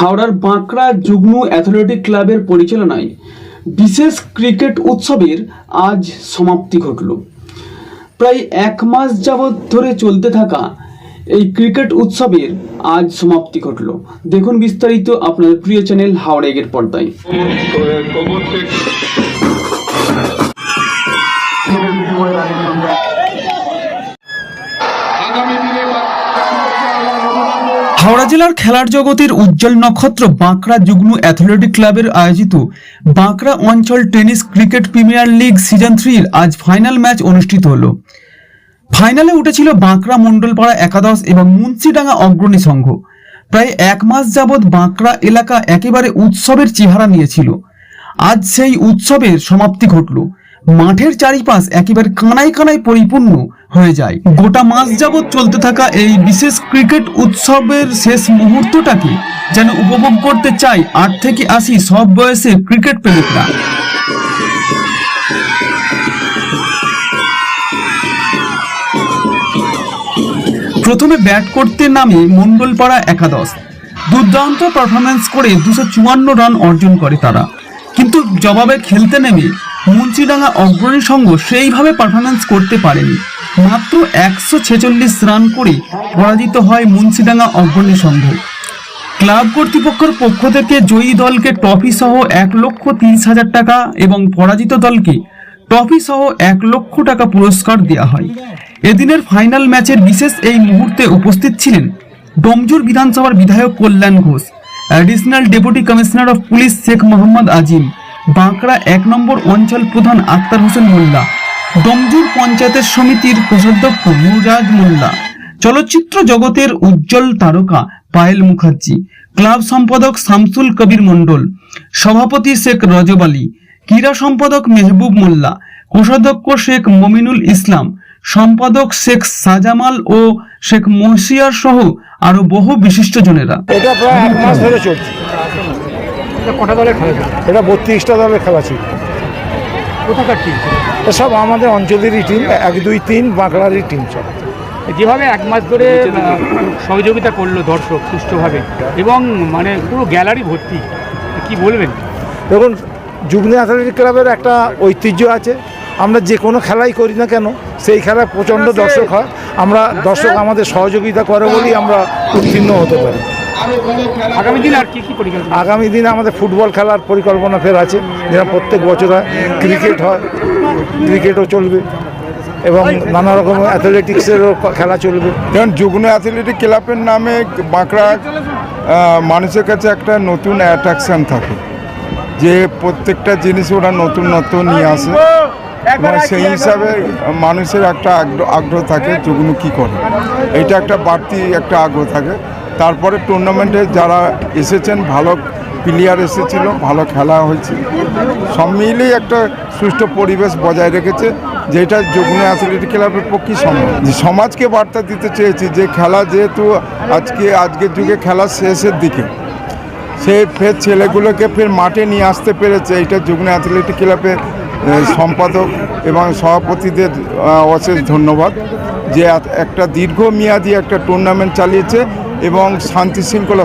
হাওড়ার বাঁকড়া যুগ্ম অ্যাথলেটিক ক্লাবের পরিচালনায় বিশেষ ক্রিকেট উৎসবের আজ সমাপ্তি ঘটল। প্রায় এক মাস যাবৎ ধরে চলতে থাকা এই ক্রিকেট উৎসবের আজ সমাপ্তি ঘটল। দেখুন বিস্তারিত আপনাদের প্রিয় চ্যানেল হাওড়া এগের পর্দায়। হাওড়া জেলার খেলার জগতের উজ্জ্বল নক্ষত্র বাঁকড়া যুগ্ম অ্যাথলেটিক ক্লাবের আয়োজিত বাঁকড়া অঞ্চল tennis cricket premier league season থ্রির আজ ফাইনাল ম্যাচ অনুষ্ঠিত হলো। ফাইনালে উঠেছিল বাঁকড়া মণ্ডলপাড়া একাদশ এবং মুন্সিডাঙ্গা অগ্রণী সংঘ। প্রায় এক মাস যাবৎ বাঁকড়া এলাকা একেবারে উৎসবের চেহারা নিয়েছিল। আজ সেই উৎসবের সমাপ্তি ঘটল। মাঠের চারিপাশ একেবারে কানায় কানায় পরিপূর্ণ হয়ে যায়। গোটা মাস যাবৎ চলতে থাকা এই বিশেষ ক্রিকেট উৎসবের শেষ মুহূর্তটাকে যেন উপভোগ করতে চাই আট থেকে আশি সব বয়সের ক্রিকেট প্রেমিকরা। প্রথমে ব্যাট করতে নামে মণ্ডলপাড়া একাদশ। দুর্দান্ত পারফরমেন্স করে দুশো চুয়ান্ন রান অর্জন করে তারা। কিন্তু জবাবে খেলতে নেমে মুন্সিডাঙ্গা অগ্রণী সংঘ সেইভাবে পারফরমেন্স করতে পারেনি। মাত্র একশো ছেচল্লিশ রান করে পরাজিত হয় মুন্সিডাঙ্গা অগ্রণী সংঘ। ক্লাব কর্তৃপক্ষের পক্ষ থেকে জয়ী দলকে ট্রফি সহ এক লক্ষ তিরিশ হাজার টাকা এবং পরাজিত দলকে ট্রফি সহ এক লক্ষ টাকা পুরস্কার দেওয়া হয়। এদিনের ফাইনাল ম্যাচের বিশেষ এই মুহূর্তে উপস্থিত ছিলেন ডোমজুর বিধানসভার বিধায়ক Kalyan Ghosh additional deputy commissioner of police Sheikh Mohammad Azim Bankra এক নম্বর অঞ্চল প্রধান আক্তার হোসেন মোল্লা, ডোমজুর পঞ্চায়েতের সমিতির কোষাধ্যক্ষ মুরাজ মোল্লা, চলচ্চিত্র জগতের উজ্জ্বল তারকা পায়েল মুখার্জি, ক্লাব সম্পাদক শামসুল কবির মণ্ডল, সভাপতি শেখ রজব আলী, ক্রীড়া সম্পাদক মেহবুব মোল্লা, কোষাধ্যক্ষ শেখ মমিনুল ইসলাম, সম্পাদক শেখ সাজামাল ও শেখ মহসিয়ার সহ আরও বহু বিশিষ্টজনেরা এটা প্রায় এক মাস ধরে চলছে। কটা দলের খেলা ছিল? এটা বত্রিশটা দলের খেলা ছিল। কোথাকার টিম সব আমাদের অঞ্চলেরই টিম এক দুই তিন বাঁকড়ারই টিম সব। যেভাবে এক মাস ধরে সহযোগিতা করল দর্শক সুষ্ঠুভাবে এবং মানে পুরো গ্যালারি ভর্তি কি বলবেন? দেখুন যুগ্ম অ্যাথলেটিক ক্লাবের একটা ঐতিহ্য আছে। আমরা যে কোনো খেলাই করি না কেন সেই খেলায় প্রচণ্ড দর্শক হয়। আমরা দর্শক আমাদের সহযোগিতা করে বলেই আমরা উত্তীর্ণ হতে পারি। আগামী দিন আর কি কি পরিকল্পনা? আগামী দিনে আমাদের ফুটবল খেলার পরিকল্পনা ফের আছে। যেটা প্রত্যেক বছর হয় ক্রিকেট হয় ক্রিকেটও চলবে এবং নানা রকম অ্যাথলেটিক্সেরও খেলা চলবে। যেমন যুগ্ন অ্যাথলেটিক ক্লাবের নামে বাঁকড়া মানুষের কাছে একটা নতুন অ্যাট্রাকশন থাকে। যে প্রত্যেকটা জিনিস ওরা নতুনত্ব নিয়ে আসে। এবং সেই হিসাবে মানুষের একটা আগ্রহ আগ্রহ থাকে যুগ্ন কী করে। এটা একটা বাড়তি একটা আগ্রহ থাকে। তারপরে টুর্নামেন্টে যারা এসেছেন, ভালো প্লেয়ার এসেছিল, ভালো খেলা হয়েছে। সব মিলিয়ে একটা সুষ্ঠু পরিবেশ বজায় রেখেছে, যেটা যুগ্ম অ্যাথলেটিক ক্লাবের পক্ষে সম্ভব। সমাজকে বার্তা দিতে চেয়েছি যে খেলা যেহেতু আজকে, আজকের যুগে খেলা শেষের দিকে, সে ফের ছেলেগুলোকে ফের মাঠে নিয়ে আসতে পেরেছে। এটা যুগ্ম অ্যাথলেটিক ক্লাবের সম্পাদক এবং সভাপতিদের অশেষ ধন্যবাদ। যে একটা দীর্ঘমেয়াদী একটা টুর্নামেন্ট চালিয়েছে এবং শান্তি শৃঙ্খলা